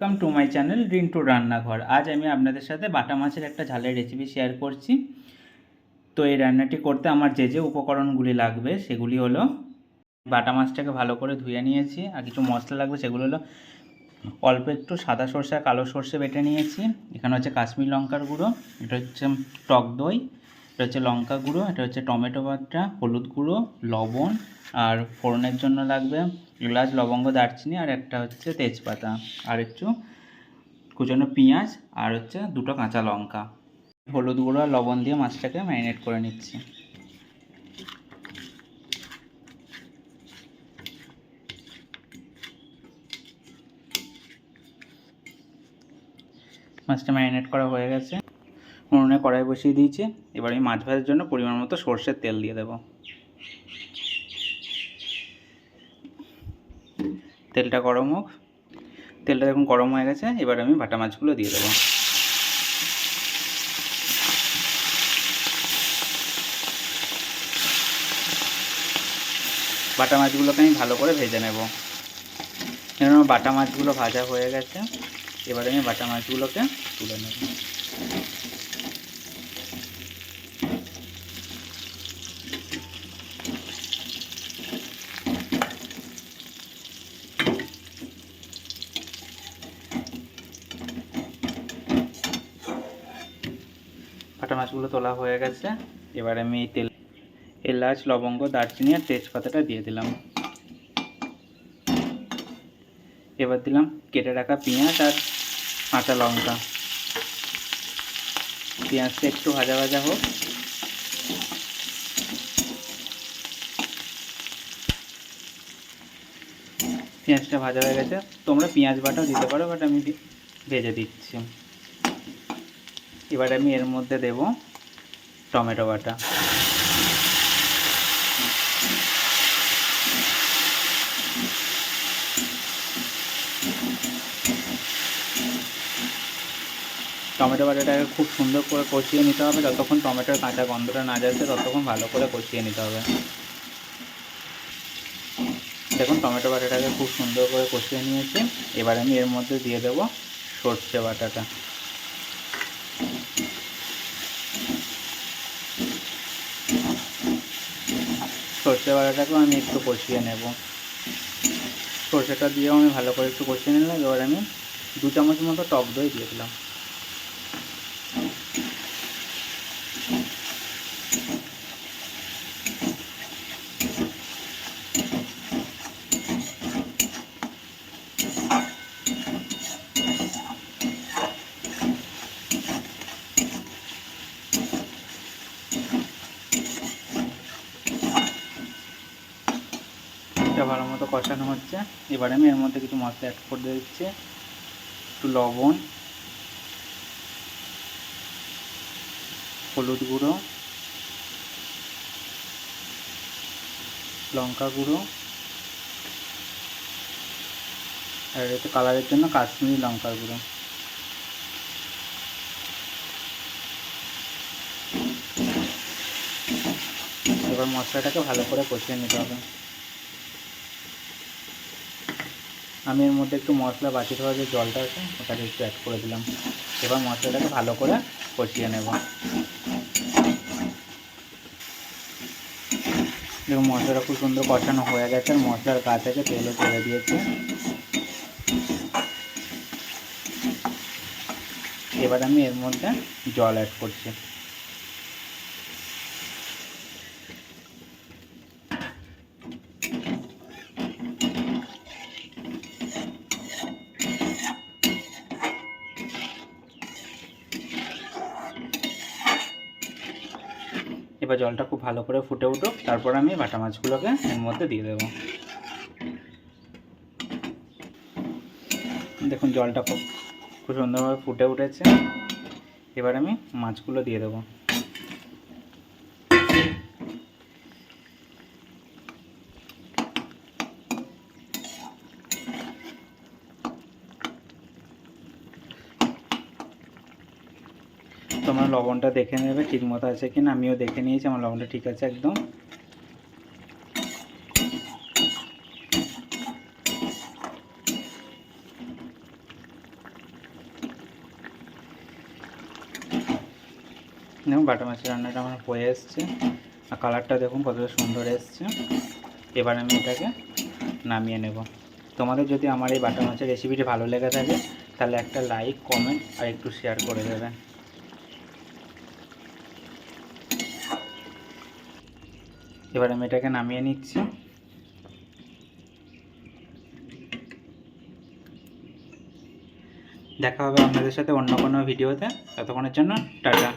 Welcome to my channel Rintu রান্নাঘর আজ আমি আপনাদের সাথে বাটা মাছের একটা ঝালের রেসিপি শেয়ার করছি। তো এই রান্নাটি করতে আমার যে যে উপকরণগুলি লাগবে, সেগুলি হলো বাটা মাছটাকে ভালো করে ধুয়ে নিয়েছি। আর কিছু মশলা লাগবে, সেগুলো হলো অল্প একটু সাদা সর্ষে কালো সর্ষে বেটে নিয়েছি। এখানে হচ্ছে কাশ্মীর লঙ্কার গুঁড়ো, এটা হচ্ছে টক দই। এটা হচ্ছে লঙ্কা গুঁড়ো, এটা হচ্ছে টমেটো বাটা, হলুদ গুঁড়ো, লবণ, আর ফোড়নের জন্য লাগবে এলাচ, লবঙ্গ, দারচিনি, আর একটা হচ্ছে তেজপাতা, আর একটু কুচানো পেঁয়াজ, আর হচ্ছে দুটো কাঁচা লঙ্কা। হলুদ গুঁড়ো আর লবণ দিয়ে মাছটাকে ম্যারিনেট করে নিচ্ছি। মাছটা ম্যারিনেট করা হয়ে গেছে। কড়াই বসিয়ে দিয়েছি। এবার আমি মাছ ভাজার জন্য পরিমাণ মতো সর্ষের তেল দিয়ে দেবো। তেলটা গরম হোক। তেলটা দেখুন গরম হয়ে গেছে। এবার আমি বাটা মাছগুলো দিয়ে দেবো। বাটা মাছগুলোকে আমি ভালো করে ভেজে নেব। কেন বাটা মাছগুলো ভাজা হয়ে গেছে। এবারে আমি বাটা মাছগুলোকে তুলে নেব। বাটা মাছগুলো তোলা হয়ে গেছে। এবার আমি এই তেল, এলাচ, লবঙ্গ, দারচিনি আর তেজপাতাটা দিয়ে দিলাম। এবার দিলাম কেটে রাখা পেঁয়াজ আর কাঁচা লঙ্কা। পেঁয়াজটা একটু ভাজা ভাজা হোক। পেঁয়াজটা ভাজা হয়ে গেছে। তোমরা পেঁয়াজ বাটাও দিতে পারো বাট আমি ভেজে দিচ্ছি। এবার আমি এর মধ্যে দেব টমেটো বাটা। টমেটো বাটাটাকে খুব সুন্দর করে কষিয়ে নিতে হবে। যতক্ষণ টমেটোর কাঁচা গন্ধটা না যাচ্ছে, ততক্ষণ ভালো করে কষিয়ে নিতে হবে। দেখুন, টমেটো বাটাটাকে খুব সুন্দর করে কষিয়ে নিয়েছি। এবার আমি এর মধ্যে দিয়ে দেবো সর্ষে বাটাটা। সর্ষে বাটাটাকেও আমি একটু কষিয়ে নেব। সর্ষেটা দিয়েও আমি ভালো করে একটু কষিয়ে নিলাম। এবার আমি দু চামচ মতো টক দই দিয়ে দিলাম। এটা ভালো মতো কষানো হচ্ছে। এবারে আমি এর মধ্যে কিছু মশলা অ্যাড করে দিচ্ছি। একটু লবণ, হলুদ গুঁড়ো, লঙ্কা গুঁড়ো, আর একটু কালারের জন্য কাশ্মীরি লঙ্কার গুঁড়ো। এবার মশলাটাকে ভালো করে কষিয়ে নিতে হবে। আমি এর মধ্যে একটু মশলা বাটি ধোয়া যে জলটা আছে, ওটাকে একটু অ্যাড করে দিলাম। এবার মশলাটাকে ভালো করে কষিয়ে নেব। দেখুন, মশলাটা খুব সুন্দর কষানো হয়ে গেছে, আর মশলার গা থেকে তেলও ছেড়ে দিয়েছে এবার আমি এর মধ্যে জল অ্যাড করছি। এবার জলটা খুব ভালো করে ফুটে উঠুক, তারপর আমি বাটা মাছগুলোকে এর মধ্যে দিয়ে দেবো। দেখুন, জলটা খুব খুব সুন্দরভাবে ফুটে উঠেছে। এবার আমি মাছগুলো দিয়ে দেবো। তোমার লবণটা দেখে নেবে ঠিক মতো আছে কিনা, আমিও দেখে নিয়েছি, আমার লবণটা ঠিক আছে একদম। দেখুন বাটা মাছের রান্নাটা আমার হয়ে এসছে। আর কালারটা দেখুন, কতটা সুন্দর এসছে। এবার আমি এটাকে নামিয়ে নেব। তোমাদের যদি আমার এই বাটা মাছের রেসিপিটি ভালো লেগে থাকে, তাহলে একটা লাইক কমেন্ট আর একটু শেয়ার করে দেবেন। এবার আমি এটাকে নামিয়ে নিচ্ছি। দেখা হবে আপনাদের সাথে অন্য কোনো ভিডিওতে। ততক্ষণের জন্য টাটা।